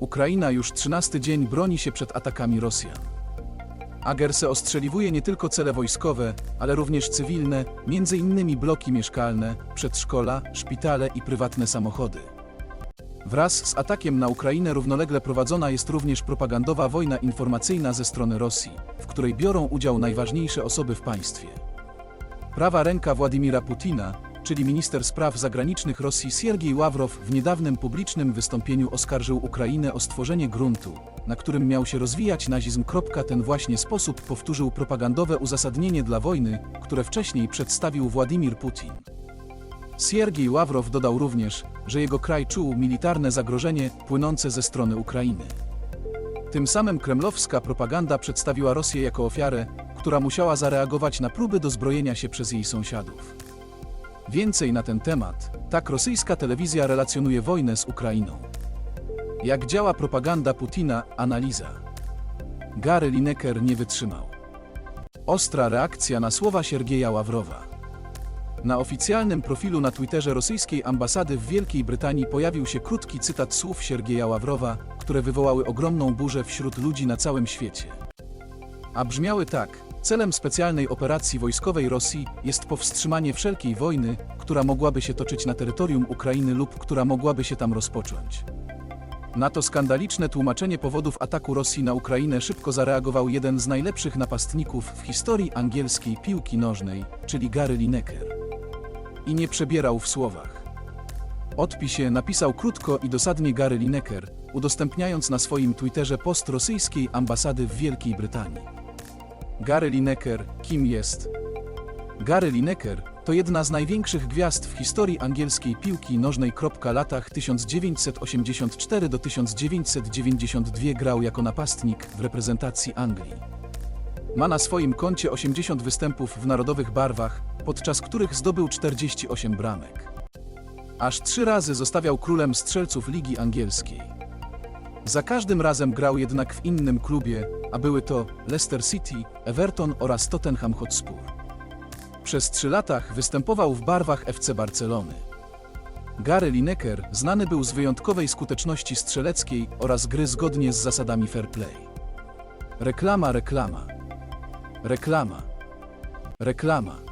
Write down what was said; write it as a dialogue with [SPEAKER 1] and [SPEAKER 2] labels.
[SPEAKER 1] Ukraina już 13 dzień broni się przed atakami Rosjan. Agerse ostrzeliwuje nie tylko cele wojskowe, ale również cywilne, innymi bloki mieszkalne, przedszkola, szpitale i prywatne samochody. Wraz z atakiem na Ukrainę równolegle prowadzona jest również propagandowa wojna informacyjna ze strony Rosji, w której biorą udział najważniejsze osoby w państwie. Prawa ręka Władimira Putina, czyli minister spraw zagranicznych Rosji Siergiej Ławrow w niedawnym publicznym wystąpieniu oskarżył Ukrainę o stworzenie gruntu, na którym miał się rozwijać nazizm. Ten właśnie sposób powtórzył propagandowe uzasadnienie dla wojny, które wcześniej przedstawił Władimir Putin. Siergiej Ławrow dodał również, że jego kraj czuł militarne zagrożenie płynące ze strony Ukrainy. Tym samym kremlowska propaganda przedstawiła Rosję jako ofiarę, która musiała zareagować na próby dozbrojenia się przez jej sąsiadów. Więcej na ten temat, tak rosyjska telewizja relacjonuje wojnę z Ukrainą. Jak działa propaganda Putina? Analiza. Gary Lineker nie wytrzymał. Ostra reakcja na słowa Siergieja Ławrowa. Na oficjalnym profilu na Twitterze rosyjskiej ambasady w Wielkiej Brytanii pojawił się krótki cytat słów Siergieja Ławrowa, które wywołały ogromną burzę wśród ludzi na całym świecie. A brzmiały tak: Celem specjalnej operacji wojskowej Rosji jest powstrzymanie wszelkiej wojny, która mogłaby się toczyć na terytorium Ukrainy lub która mogłaby się tam rozpocząć. Na to skandaliczne tłumaczenie powodów ataku Rosji na Ukrainę szybko zareagował jeden z najlepszych napastników w historii angielskiej piłki nożnej, czyli Gary Lineker. I nie przebierał w słowach. Odpisie napisał krótko i dosadnie Gary Lineker, udostępniając na swoim Twitterze post rosyjskiej ambasady w Wielkiej Brytanii. Gary Lineker, kim jest? Gary Lineker to jedna z największych gwiazd w historii angielskiej piłki nożnej. latach 1984 do 1992 grał jako napastnik w reprezentacji Anglii. Ma na swoim koncie 80 występów w narodowych barwach, podczas których zdobył 48 bramek. Aż trzy razy zostawiał królem strzelców Ligi Angielskiej. Za każdym razem grał jednak w innym klubie, a były to Leicester City, Everton oraz Tottenham Hotspur. Przez trzy latach występował w barwach FC Barcelony. Gary Lineker znany był z wyjątkowej skuteczności strzeleckiej oraz gry zgodnie z zasadami fair play. Reklama, reklama. Reklama. Reklama.